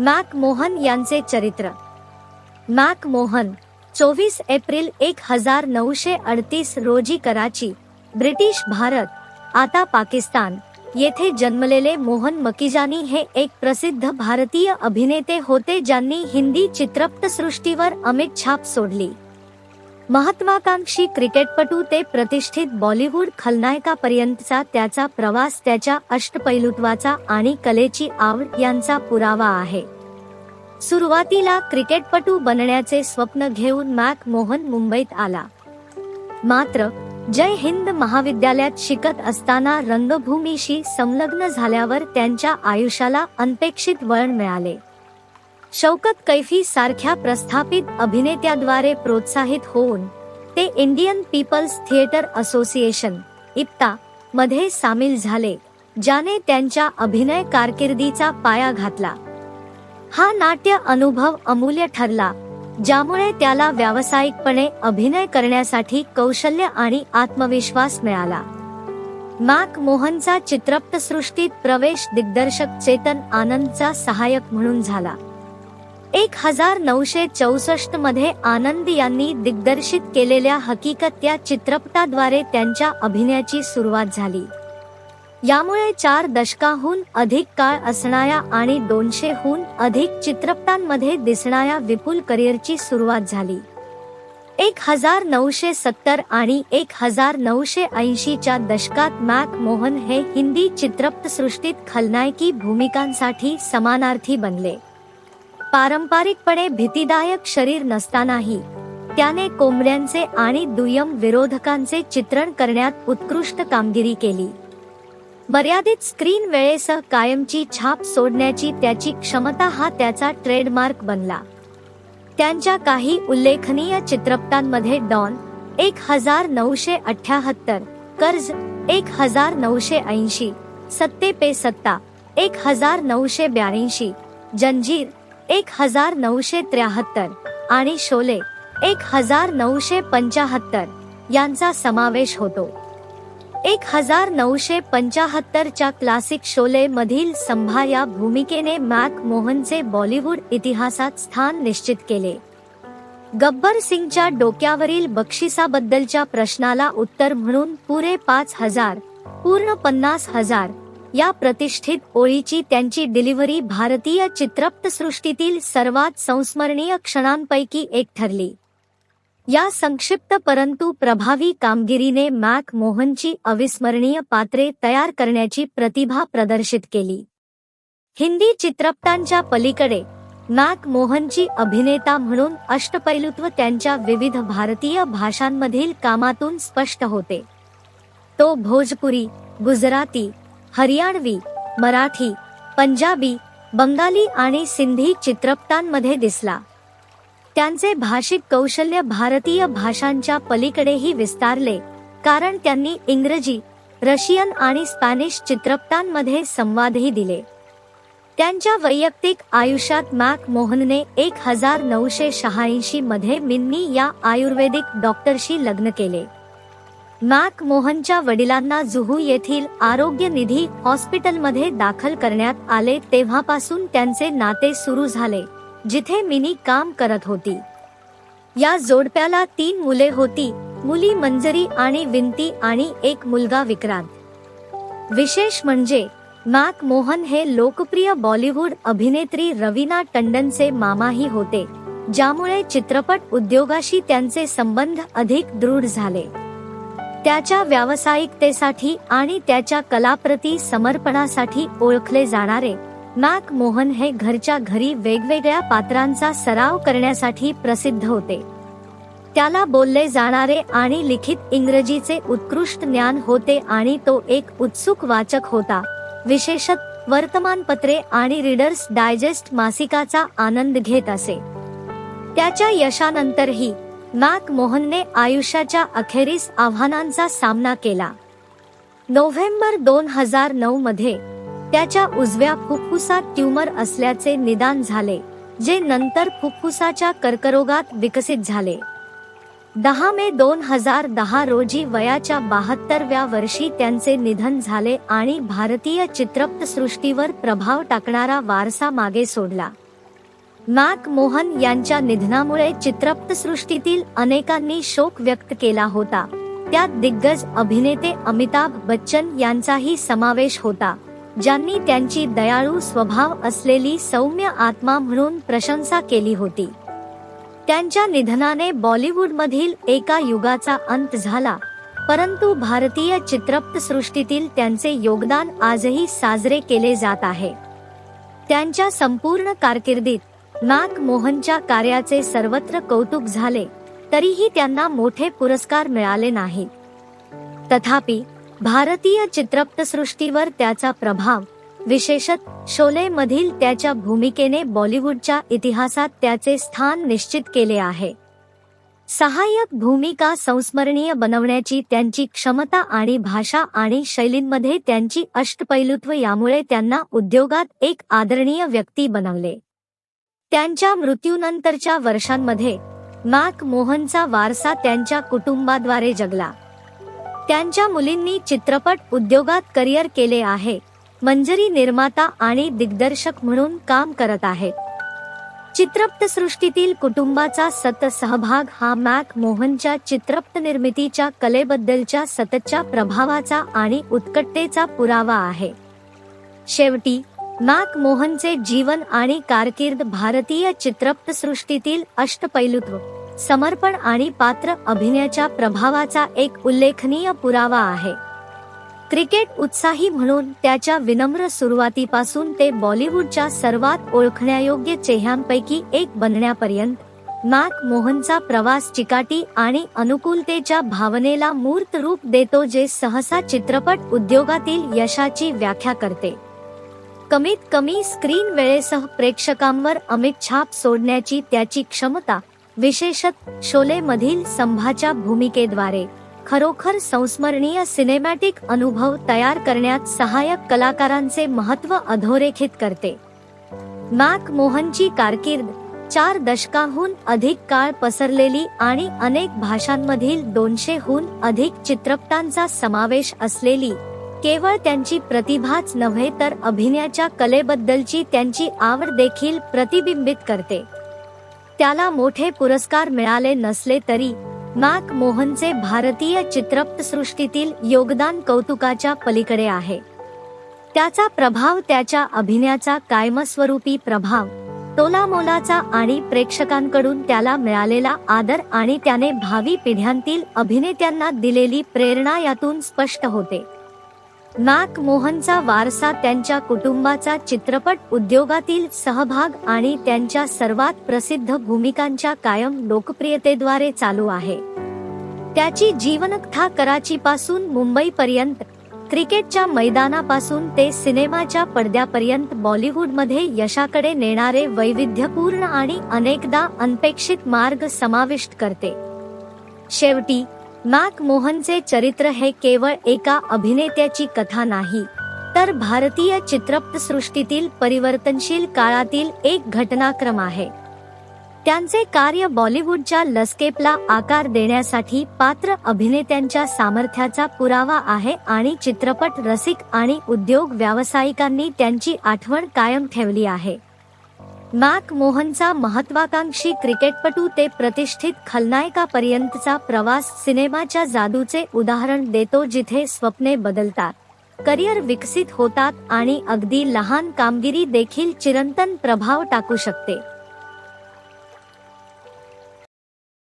Mac Mohan यांचे चरित्र. Mac Mohan चोवीस एप्रिल एक हजार नऊशे अडतीस रोजी कराची ब्रिटिश भारत आता पाकिस्तान येथे जन्मलेले मोहन मकिजानी हे एक प्रसिद्ध भारतीय अभिनेते होते ज्यांनी हिंदी चित्रपटसृष्टीवर अमित छाप सोडली. महत्वाकांक्षी क्रिकेटपटू ते प्रतिष्ठित बॉलिवूड खलनायकापर्यंतचा त्याचा प्रवास त्याच्या अष्टपैलुत्वाचा आणि कलेची आवड यांचा पुरावा आहे. सुरुवातीला क्रिकेटपटू बनण्याचे स्वप्न घेऊन मॅक मोहन मुंबईत आला. मात्र जय हिंद महाविद्यालयात शिकत असताना रंगभूमीशी संलग्न झाल्यावर त्यांच्या आयुष्याला अनपेक्षित वळण मिळाले. शौकत कैफी सारख्या प्रस्थापित अभिनेत्याद्वारे प्रोत्साहित होऊन ते Indian people's theatre association IPTA मध्ये सामील झाले ज्याने त्यांच्या अभिनय कारकिर्दीचा पाया घातला. हा नाट्य अनुभव अमूल्य ठरला ज्यामुळे त्याला व्यावसायिकपणे अभिनय करण्यासाठी कौशल्य आणि आत्मविश्वास मिळाला. मॅक मोहनचा चित्रपटसृष्टीत प्रवेश दिग्दर्शक चेतन आनंदचा सहाय्यक म्हणून झाला. एक हजार नऊशे चौसष्टमध्ये आनंद यांनी दिग्दर्शित केलेल्या हकीकत या चित्रपटाद्वारे त्यांच्या अभिनयाची सुरुवात झाली. यामुळे चार दशकाहून अधिक काळ असणाऱ्या आणि दोनशेहून अधिक चित्रपटांमध्ये दिसणाऱ्या विपुल करिअरची सुरुवात झाली. एक हजार नऊशे सत्तर आणि एक हजार नऊशे ऐंशीच्या दशकात मॅक मोहन हे हिंदी चित्रपटसृष्टीत खलनायकी भूमिकांसाठी समानार्थी बनले. पारंपरिकपणे भीतीदायक शरीर नसतानाही त्याने कोंबड्यांचे आणि दुय्यम विरोधकांचे चित्रण करण्यात उत्कृष्ट कामगिरी केली. मर्यादित स्क्रीन वेळेसह कायमची छाप सोडण्याची त्याची क्षमता हा त्याचा ट्रेडमार्क बनला. त्यांच्या काही उल्लेखनीय चित्रपटांमध्ये डॉन एक हजार नऊशे अठ्याहत्तर कर्ज एक हजार नऊशे ऐंशी सत्ते पे सत्ता एक हजार नऊशे ब्याऐंशी जंजीर एक हजार नऊशे त्र्याहत्तर आणि शोले एक हजार नऊशे पंचाहत्तर यांचा समावेश होतो. एक हजार नऊशे पंचाहत्तरच्या क्लासिक शोले मधील संभा या भूमिकेने मॅक मोहनचे बॉलिवूड इतिहासात स्थान निश्चित केले. गब्बर सिंगच्या डोक्यावरील बक्षिसाबद्दलच्या प्रश्नाला उत्तर म्हणून पुरे पाच हजार पूर्ण पन्नास हजार या प्रतिष्ठित ओळीची त्यांची डिलिव्हरी भारतीय चित्रपटसृष्टीतील सर्वात संस्मरणीय क्षणांपैकी एक ठरली. या संक्षिप्त परंतु प्रभावी कामगिरीने मॅक मोहनची अविस्मरणीय पात्रे तयार करण्याची प्रतिभा प्रदर्शित केली. हिंदी चित्रपटांच्या पलीकडे मॅक मोहनची अभिनेता म्हणून अष्टपैलुत्व त्यांच्या विविध भारतीय भाषांमधील कामातून स्पष्ट होते. तो भोजपुरी गुजराती हरियाणवी मराठी पंजाबी बंगाली आणि सिंधी चित्रपटांमध्ये दिसला. त्यांचे भाषिक कौशल्य भारतीय भाषांच्या पलीकडेही विस्तारले कारण त्यांनी इंग्रजी रशियन आणि स्पॅनिश चित्रपटांमध्ये संवादही दिले. त्यांच्या वैयक्तिक आयुष्यात मॅक मोहनने एक हजार नऊशे शहाऐंशी मध्ये मिन्नी या आयुर्वेदिक डॉक्टरशी लग्न केले. मॅक मोहनच्या वडिलांना जुहू येथील आरोग्य निधी हॉस्पिटलमध्ये दाखल करण्यात आले तेव्हापासून त्यांचे नाते सुरू झाले जिथे मिनी काम करत होती. या जोडप्याला तीन मुले होती मुली मंजरी आणि विंती आणि एक मुलगा विक्रांत. विशेष म्हणजे मॅक मोहन हे लोकप्रिय बॉलिवूड अभिनेत्री रवीना टंडनचे मामाही होते ज्यामुळे चित्रपट उद्योगाशी त्यांचे संबंध अधिक दृढ झाले. त्याच्या व्यावसायिकतेसाठी आणि त्याच्या कलाप्रती समर्पणासाठी ओळखले जाणारे मॅक मोहन हे घरच्या घरी वेगवेगळ्या पात्रांचा सराव करण्यासाठी प्रसिद्ध होते. त्याला बोलले जाणारे आणि लिखित इंग्रजीचे उत्कृष्ट ज्ञान होते आणि तो एक उत्सुक वाचक होता. विशेषत वर्तमानपत्रे आणि रीडर्स डायजेस्ट मासिकाचा आनंद घेत असे. त्याच्या यशानंतरही मॅक मोहनने आयुष्याच्या अखेरीस आव्हानांचा सामना केला. नोव्हेंबर दोन हजार नऊ मध्ये त्याच्या उजव्या फुफ्फुसात ट्यूमर असल्याचे निदान झाले जे नंतर फुफ्फुसाच्या कर्करोगात विकसित झाले. दहा मे दोन हजार दहा रोजी वयाच्या बहात्तरव्या वर्षी त्यांचे निधन झाले आणि भारतीय चित्रपटसृष्टीवर प्रभाव टाकणारा वारसा मागे सोडला. मॅक मोहन यांच्या निधनामुळे चित्रपटसृष्टीतील अनेकांनी शोक व्यक्त केला होता. त्यात दिग्गज अभिनेते अमिताभ बच्चन यांचाही समावेश होता. ज्यांनी त्यांची दयाळू स्वभाव असलेली सौम्य आत्मा म्हणून प्रशंसा केली होती. त्यांच्या निधनाने बॉलिवूडमधील एका युगाचा अंत झाला. परंतु भारतीय चित्रपटसृष्टीतील त्यांचे योगदान आजही साजरे केले जात आहे. त्यांच्या संपूर्ण कारकिर्दीत मॅक मोहनच्या कार्याचे सर्वत्र कौतुक झाले तरीही त्यांना मोठे पुरस्कार मिळाले नाहीत तथापि भारतीय चित्रपटसृष्टीवर त्याचा प्रभाव विशेषत शोले मधील त्याच्या भूमिकेने बॉलिवूडच्या इतिहासात त्याचे स्थान निश्चित केले आहे. सहाय्यक भूमिका संस्मरणीय बनवण्याची त्यांची क्षमता आणि भाषा आणि शैलींमध्ये त्यांची अष्टपैलुत्व यामुळे त्यांना उद्योगात एक आदरणीय व्यक्ती बनवले. त्यांच्या मृत्यूनंतरच्या वर्षांमध्ये मॅक मोहनचा वारसा त्यांच्या कुटुंबाद्वारे जगला. त्यांच्या मुलींनी चित्रपट उद्योगात करिअर केले आहे मंजरी निर्माता आणि दिग्दर्शक म्हणून काम करत आहे. चित्रपटसृष्टीतील कुटुंबाचा सत सहभाग हा मॅक मोहनच्या चित्रपट निर्मितीच्या कलेबद्दलच्या सततच्या प्रभावाचा आणि उत्कटतेचा पुरावा आहे. शेवटी मॅक मोहनचे जीवन आणि कारकीर्द भारतीय चित्रपटसृष्टीतील अष्टपैलुत्व समर्पण आणि पात्र अभिनयाच्या प्रभावाचा एक उल्लेखनीय पुरावा आहे. क्रिकेट उत्साही म्हणून त्याच्या विनम्र सुरुवातीपासून ते बॉलिवूडच्या सर्वात ओळखण्यायोग्य चेहऱ्यांपैकी एक बनण्यापर्यंत नाक मोहनचा प्रवास चिकाटी आणि अनुकूलतेच्या भावनेला मूर्त रूप देतो जे सहसा चित्रपट उद्योगातील यशाची व्याख्या करते. कमीत कमी स्क्रीन वेळेसह प्रेक्षकांवर अमित छाप सोडण्याची त्याची क्षमता विशेषत शोले मधील संभाच्या भूमिकेद्वारे. खरोखर संस्मरणीय सिनेमॅटिक अनुभव तयार करण्यात सहाय्यक कलाकारांचे महत्त्व अधोरेखित करते. मॅक मोहनची कारकीर्द चार दशकाहून अधिक काळ पसरलेली आणि अनेक भाषांमधील दोनशेहून अधिक चित्रपटांचा समावेश असलेली केवळ त्यांची प्रतिभाच नव्हे तर अभिनयाच्या कलेबद्दलची त्यांची आवड देखील प्रतिबिंबित करते. त्याला मोठे पुरस्कार मिळाले नसले तरी मॅक मोहनचे भारतीय चित्रपटसृष्टीतील योगदान कौतुकाच्या पलीकडे आहे. त्याचा प्रभाव त्याच्या अभिनयाचा कायमस्वरूपी प्रभाव तोलामोलाचा आणि प्रेक्षकांकडून त्याला मिळालेला आदर आणि त्याने भावी पिढ्यांतील अभिनेत्यांना दिलेली प्रेरणा यातून स्पष्ट होते. मॅक मोहनचा वारसा त्यांच्या कुटुंबाचा चित्रपट उद्योगातील सहभाग आणि त्यांच्या सर्वात प्रसिद्ध भूमिकांच्या कायम लोकप्रियतेद्वारे चालू आहे. त्याची जीवनकथा कराची पासून मुंबईपर्यंत क्रिकेटच्या मैदानापासून ते सिनेमाच्या पडद्यापर्यंत बॉलिवूडमध्ये यशाकडे नेणारे वैविध्यपूर्ण आणि अनेकदा अनपेक्षित मार्ग समाविष्ट करते. शेवटी मॅक मोहनचे चरित्र हे केवळ एका अभिनेत्याची कथा नाही तर भारतीय चित्रपटसृष्टीतील परिवर्तनशील काळातील एक घटनाक्रम आहे. त्यांचे कार्य बॉलिवूडच्या लस्केपला आकार देण्यासाठी पात्र अभिनेत्यांच्या सामर्थ्याचा पुरावा आहे आणि चित्रपट रसिक आणि उद्योग व्यावसायिकांनी त्यांची आठवण कायम ठेवली आहे. मॅक मोहनचा महत्वाकांक्षी क्रिकेटपटू ते प्रतिष्ठित खलनायकापर्यंतचा प्रवास सिनेमाच्या जादूचे उदाहरण देतो जिथे स्वप्ने बदलतात. करिअर विकसित होतात आणि अगदी लहान कामगिरी देखील चिरंतन प्रभाव टाकू शकते.